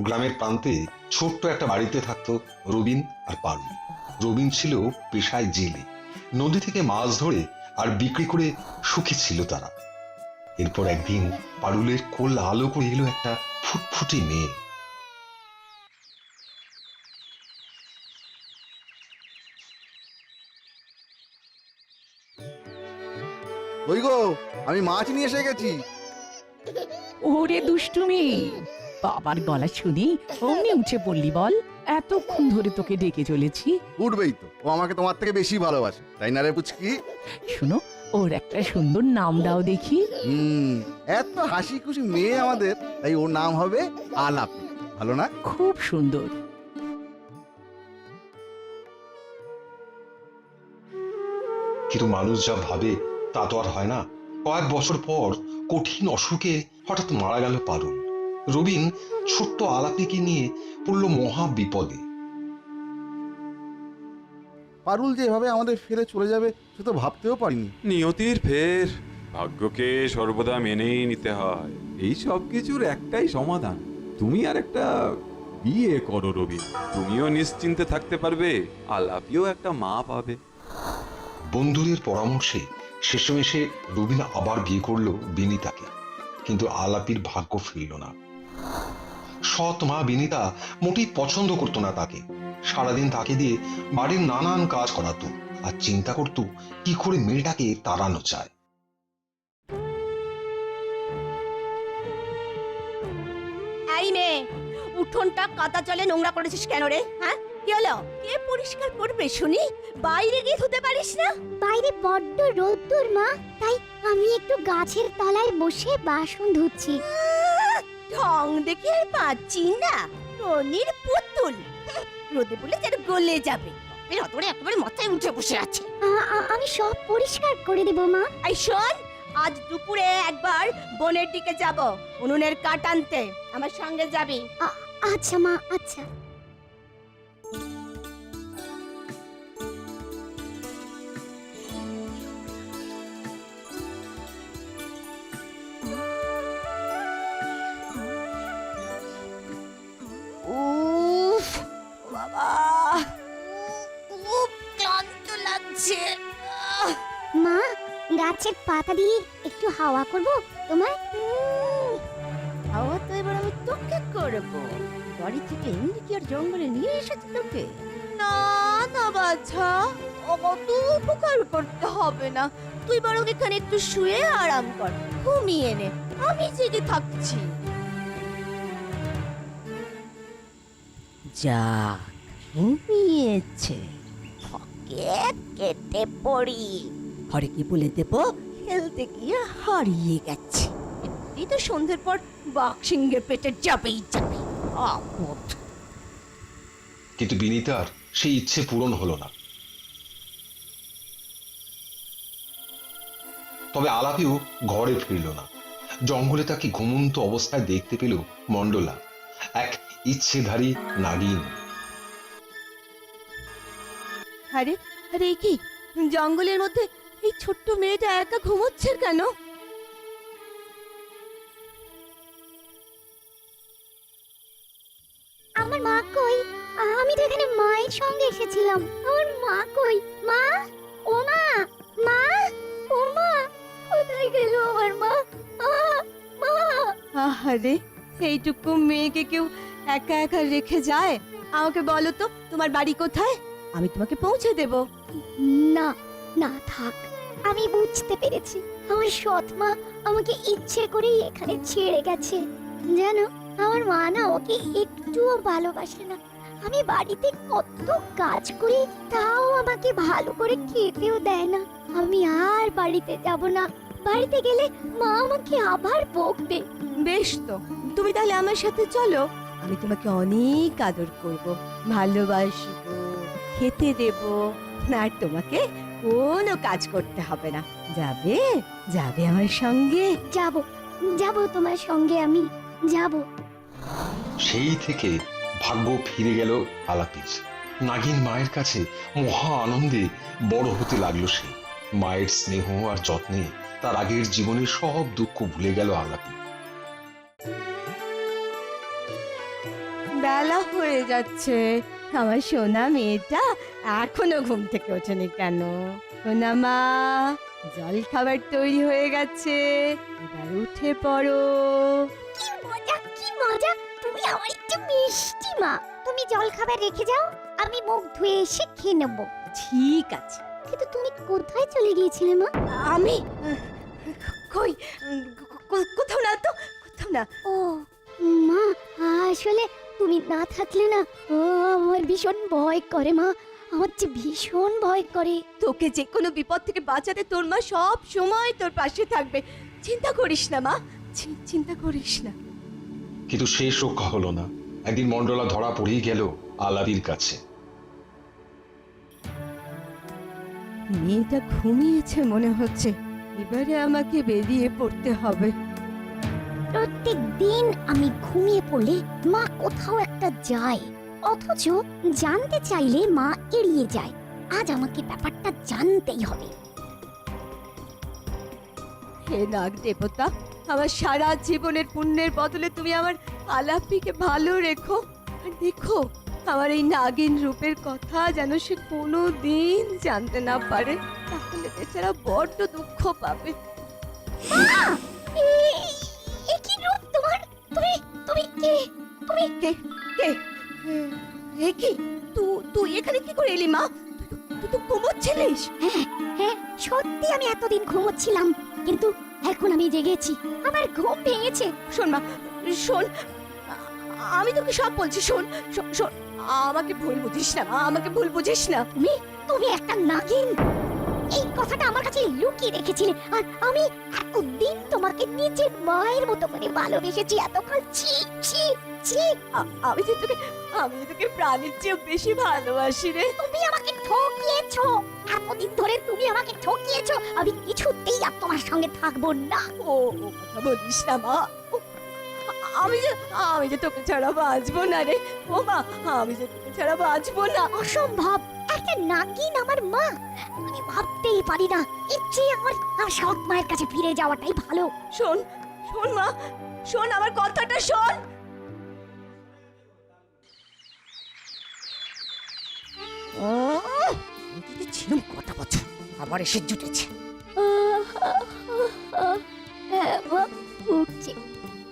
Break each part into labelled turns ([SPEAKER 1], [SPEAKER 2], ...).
[SPEAKER 1] গ্রামের প্রান্তে ছোট্ট একটা বাড়িতে থাকতো রবিন আর পারুল। রবিন ছিল পেশায় জেলে। নদী থেকে মাছ ধরে আর বিক্রি করে সুখী ছিল তারা। এরপর একদিন পারুলের কোল আলো করে এলো একটা ফুটফুটে মেয়ে।
[SPEAKER 2] ওই গো আমি মাছ নিয়ে এসে গেছি।
[SPEAKER 3] ওরে দুষ্টুমি। বাবার গলা শুনি অমনি উঠে পড়লি বল এতক্ষণ ধরে তোকে ডেকে চলেছি।
[SPEAKER 2] উঠবেই তো। ও আমাকে তোমার থেকে বেশি ভালোবাসে তাই না রে পুচকি?
[SPEAKER 3] শুনো ওর একটা সুন্দর নাম দাও দেখি।
[SPEAKER 2] হুম এত হাসি খুশি মেয়ে আমাদের তাই ওর নাম হবে আলাপ। ভালো না?
[SPEAKER 3] খুব সুন্দর।
[SPEAKER 1] কিন্তু মানুষ যা ভাবে তা তো আর হয় না। কয়েক বছর পর কঠিন অসুখে হঠাৎ মারা গেল পারুল। রবিন ছোট্ট আলাপিকে নিয়ে পড়ল মহা বিপদে।
[SPEAKER 2] পারুল যে এভাবে আমাদের ফেলে চলে যাবে সে তো ভাবতেও পারিনি।
[SPEAKER 4] নিয়তির ফের। ভাগ্যকে সর্বদা মেনেই নিতে হয়। এই সব কিছুর একটাই সমাধান। তুমি আর একটা বিয়ে করো রবি তুমিও নিশ্চিন্তে থাকতে পারবে আলাপিও একটা মা পাবে।
[SPEAKER 1] বন্ধুদের পরামর্শে শেষমেশে রবিন আবার বিয়ে করল বিনিতাকে। কিন্তু আলাপির ভাগ্য ফিরল না। সৎ মা বিনিতা মোটেই পছন্দ করতো না তাকে। সারাদিন তাকে দিয়ে বাড়ির নানান কাজ করাতো আর চিন্তা করতো কি করে মেয়েটাকে তাড়ানো চায়
[SPEAKER 5] এই মেয়ে উঠোনটা কাদা জলে নোংরা করেছিস কেন রে হ্যাঁ? কি হলো? কে পরিষ্কার করবে শুনি? বাইরে গিয়ে ধুতে পারিস না?
[SPEAKER 6] বাইরে বড্ড রোদ্দুর মা তাই আমি একটু গাছের তলায় বসে বাসন ধুচ্ছি।
[SPEAKER 5] ঢং দেখে আর পাচ্ছি না। টনির পুতুল। রোদে বলে যেন গলে যাবে। এর অতরে একেবারে মাথায় উঠে বসে আছে।
[SPEAKER 6] আ- আ- আমি সব পরিষ্কার করে দেব মা।
[SPEAKER 5] এই শোন আজ দুপুরে একবার বনের দিকে যাব। উনুনের কাট আনতে। আমার সঙ্গে যাবি।
[SPEAKER 6] আচ্ছা মা আচ্ছা। পাতা দিয়ে একটু হাওয়া করব? তোমার?
[SPEAKER 5] হাওয়া তো এবার আমি তোকে করব। বাড়ি থেকে এমনি কি আর জঙ্গলে নিয়ে এসেছি তোকে। না না বাছা। অত উপকার করতে হবে না। তুই বরং এখানে একটু শুয়ে আরাম কর। ঘুমিয়ে নে। আমি জেগে থাকছি। যা ঘুমিয়েছে। ফকে কেটে পড়ি। ঘরে কি বলে দেব? খেলতে গিয়ে হারিয়ে গেছে। এই তো সন্ধ্যের পর বাক্সিংহের পেটে যাবেই যাবে। আপদ।
[SPEAKER 1] কিন্তু বিনিতার সেই ইচ্ছে পূরণ হলো না। তবে আলাপিও ঘরে ফিরল না। জঙ্গলে তাকে ঘুমন্ত অবস্থায় দেখতে পেল মন্ডলা এক ইচ্ছেধারী নাগিন।
[SPEAKER 5] আরে আরে কি? জঙ্গলের মধ্যে এই ছোট্ট মেয়েটা একা ঘুমোচ্ছে কেন?
[SPEAKER 6] আমার মা কই? আমি তো এখানে মায়ের সঙ্গে এসেছিলাম। আমার মা কই? মা? ও মা? মা? ও মা? কোথায় গেল আমার মা? আ, মা!
[SPEAKER 5] আরে এইটুকু মেয়েকে কেউ একা একা রেখে যায়? আমাকে বলো তো তোমার বাড়ি কোথায়? আমি তোমাকে পৌঁছে দেব।
[SPEAKER 6] না না থাক। আমি বুঝতে পেরেছি। আমার সৎ মা আমাকে ইচ্ছে করেই এখানে ছেড়ে গেছে। যেন আমার মা না ওকে একটুও ভালোবাসে না। আমি বাড়িতে কত কাজ করি তাও আমাকে ভালো করে খেতেও দেয় না। আমি আর বাড়িতে যাব না। বাড়িতে গেলে মা আমাকে আবার বকবে।
[SPEAKER 5] বেশ তো, তুমি তাহলে আমার সাথে চলো। আমি তোমাকে অনেক আদর করব। ভালোবাসবো, খেতে দেব। আর তোমাকে কোনো কাজ করতে হবে না। যাবে? যাবে আমার সঙ্গে।
[SPEAKER 6] যাব। যাব তোমার সঙ্গে আমি। যাব।
[SPEAKER 1] সেই থেকে ভাগ্য ফিরে গেল আলাপির। নাগিন মায়ের কাছে মহা আনন্দে বড় হতে লাগল সে। মায়ের স্নেহ আর যত্নে তার আগের জীবনের সব দুঃখ ভুলে গেল আলাপি।
[SPEAKER 5] বেলা হয়ে যাচ্ছে। আমার সোনা মেয়েটা এখনও ঘুম থেকে ওঠেনি কেন? সোনা মা জল খাবার তৈরি হয়ে গেছে এবার উঠে পড়ো।
[SPEAKER 6] কি মজা কি মজা। তুমি আমার একটু মিষ্টি মা। তুমি জল খাবার রেখে যাও আমি মুখ ধুয়ে এসে খেয়ে নেব।
[SPEAKER 5] ঠিক আছে।
[SPEAKER 6] কিন্তু তুমি কোথায় চলে গিয়েছিলে মা?
[SPEAKER 5] আমি? কই? কোথাও না তো কোথাও না।
[SPEAKER 6] ও মা আসলে তুমি না থাকলে না ও আমার ভীষণ ভয় করে মা। আমার যে ভীষণ ভয় করে।
[SPEAKER 5] তোকে যে কোনো বিপদ থেকে বাঁচাতে তোর মা সব সময় তোর পাশে থাকবে। চিন্তা করিস না মা। চিন্তা করিস না।
[SPEAKER 1] কিন্তু শেষ রক্ষা হলো না। একদিন মন্ডলা ধরা পড়েই গেল আলাদির কাছে।
[SPEAKER 5] মেয়েটা ঘুমিয়েছে মনে হচ্ছে। এবারে আমাকে বেরিয়ে পড়তে হবে।
[SPEAKER 6] প্রত্যেক দিন আমি ঘুমিয়ে পড়লে মা কোথাও একটা যায়। অথচ জানতে চাইলে মা এড়িয়ে যায়। আজ আমাকে ব্যাপারটা জানতেই হবে।
[SPEAKER 5] হে নাগ দেবতা আমার সারা জীবনের পুণ্যের বদলে তুমি আমার আলাপিকে ভালো রেখো। আর দেখো আমার এই নাগিন রূপের কথা যেন সে কোনো দিন জানতে না পারে তাহলে বেচারা বড্ড দুঃখ পাবে।
[SPEAKER 6] তুমি কে? তুমি?
[SPEAKER 5] কে? কে? এ কি? তুই তুই এখানে কি করে এলি মা? তুই তো- ঘুমোচ্ছিলিস?
[SPEAKER 6] হ্যাঁ হ্যাঁ সত্যি আমি এতদিন ঘুমোচ্ছিলাম কিন্তু এখন আমি জেগেছি আমার ঘুম ভেঙেছে।
[SPEAKER 5] শোন মা শোন আমি তোকে সব বলছি শোন শোন আমাকে ভুল বুঝিস না আমাকে ভুল বুঝিস না।
[SPEAKER 6] তুমি তুমি একটা নাগিন। এই কথাটা আমার কাছে লুকিয়ে রেখেছিলে। আর আমি এতদিন তোমাকে নিজের মায়ের মতো করে ভালোবেসেছি এতক্ষণ ছি ছি ছি।
[SPEAKER 5] আমি যে তোকে আমি তোকে প্রাণের চেয়েও বেশি ভালোবাসি রে।
[SPEAKER 6] তুমি আমাকে ঠকিয়েছো। এতদিন ধরে তুমি আমাকে ঠকিয়েছো। আমি কিছুতেই আর তোমার সঙ্গে থাকব না।
[SPEAKER 5] ও কথা বলিস না মা। আমি যে আমি যে তোকে ছাড়া বাঁচবো না রে। ও মা আমি যে তোকে ছাড়া বাঁচবো না।
[SPEAKER 6] অসম্ভব। একটা নাগিন আমার মা। আমি ভাবতেই পারি না ইচ্ছে আমার আমার সৎ মায়ের কাছে ফিরে যাওয়াটাই ভালো।
[SPEAKER 5] শোন শোন মা শোন আমার কথাটা শোন। ছিলাম বছর আবার এসে জুটেছে।
[SPEAKER 6] হ্যাঁ মা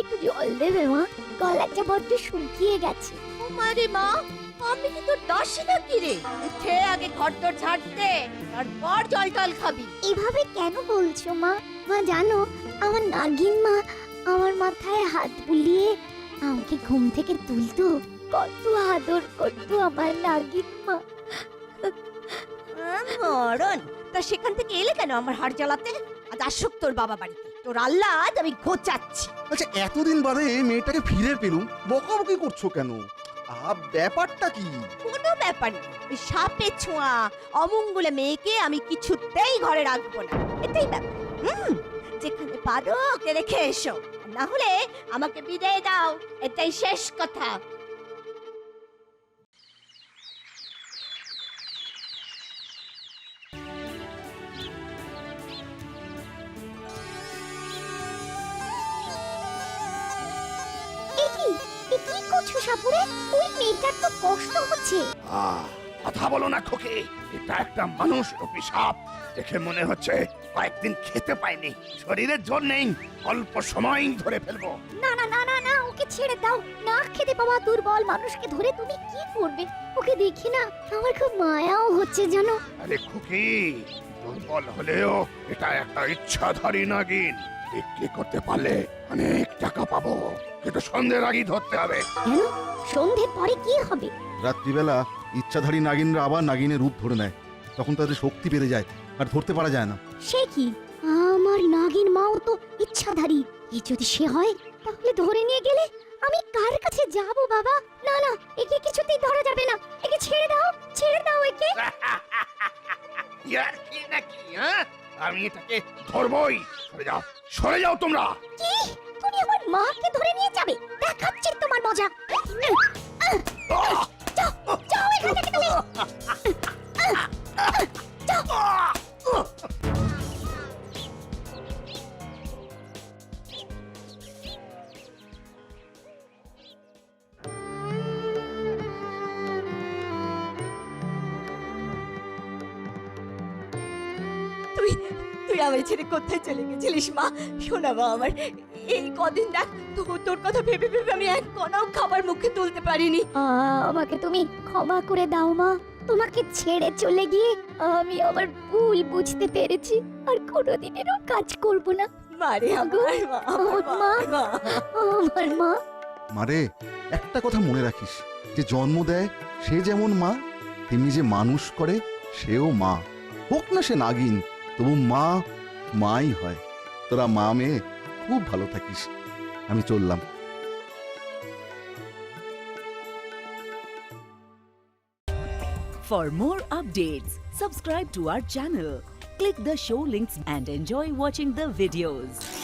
[SPEAKER 6] একটু জল দেবে মা গলাটা বড্ড শুকিয়ে গেছে।
[SPEAKER 5] মারে মা আমি কি তোর দাসী নাকি রে? উঠে আগে ঘর তোর ঝাড়তে তারপর জল টল খাবি।
[SPEAKER 6] এভাবে কেন বলছো মা? মা জানো আমার নাগিন মা আমার মাথায় হাত বুলিয়ে আমাকে ঘুম থেকে তুলতো। কত আদর করতো আমার নাগিন মা।
[SPEAKER 5] মরণ তা সেখান থেকে এলে কেন আমার হাড় জ্বালাতে? আজ আসুক তোর বাবা বাড়িতে। তোর আল্লাহ আজ আমি ঘোচাচ্ছি।
[SPEAKER 2] আচ্ছা এতদিন বাদে মেয়েটাকে ফিরে পেলুম। বকাবকি করছ কেন? আ ব্যাপারটা কি?
[SPEAKER 5] কোনো ব্যাপার সাপে ছোঁয়া, অমঙ্গলে মেয়েকে আমি কিছুতেই ঘরে রাখব না। এটাই ব্যাপার। হুম, যেখানে পারো ওকে রেখে এসো। না হলে আমাকে বিদায় দাও। এটাই শেষ কথা।
[SPEAKER 6] কি করছ সাপুরে? ওই মেয়েটার তো কষ্ট হচ্ছে।
[SPEAKER 7] আহ, কথা বলো না খোকে। এটা একটা মানুষ রূপী সাপ। দেখে মনে হচ্ছে কয়েকদিন খেতে পায়নি শরীরের জোর নেই। অল্প সময় ধরে ফেলব।
[SPEAKER 6] না না না না না ওকে ছেড়ে দাও। না খেতে পাওয়া দুর্বল মানুষকে ধরে তুমি কি করবে? ওকে দেখি না আমার খুব মায়াও হচ্ছে জানো।
[SPEAKER 7] আরে খুকি দুর্বল হলেও এটা একটা ইচ্ছাধারী নাগিন। বিক্রি করতে পারলে অনেক টাকা পাবো। কিন্তু সন্ধ্যের আগেই ধরতে হবে।
[SPEAKER 6] কেন? সন্ধ্যের পরে কি হবে?
[SPEAKER 2] রাত্রিবেলা ইচ্ছাধারী নাগিনরা আবার নাগিনের রূপ ধরে নেয়। তখন তাদের শক্তি বেড়ে যায় আর ধরতে পারা যায় না।
[SPEAKER 6] সে কি? আমার নাগিন মাও তো ইচ্ছাধারী। এ যদি সে হয় তাহলে ধরে নিয়ে গেলে আমি কার কাছে যাব বাবা? না না একে কিছুতেই ধরা যাবে না। একে ছেড়ে দাও ছেড়ে দাও একে।
[SPEAKER 7] ইয়ার কি নাকি হ্যাঁ? আমি এটাকে ধরবই। সরে যাও সরে যাও তোমরা।
[SPEAKER 6] কি? তুমি আমার মাকে ধরে নিয়ে যাবে। দেখাচ্ছি তোমার মজা।
[SPEAKER 5] তুই তুই আমায় ছেড়ে কোথায় চলে গেছিলিস মা? শোনা মা আমার এই কদিন দেখ তোর কথা ভেবে ভেবে আমি এক কণাও খাবার মুখে তুলতে পারিনি।
[SPEAKER 6] আমাকে তুমি ক্ষমা করে দাও মা। তোমাকে ছেড়ে চলে গিয়ে আমি আমার ভুল বুঝতে পেরেছি। আর কোনোদিনেরও কাজ করব না।
[SPEAKER 5] মারে আমার মা আমার মা, মা
[SPEAKER 6] আমার মা।
[SPEAKER 2] মারে একটা কথা মনে রাখিস। যে জন্ম দেয় সে যেমন মা তেমনি যে মানুষ করে সেও মা। হোক না সে নাগিন তবু মা মাই হয় তোরা মা মেয়ে খুব ভালো থাকিস আমি চললাম
[SPEAKER 8] For more updates, subscribe to our channel, click the show links and enjoy watching the videos.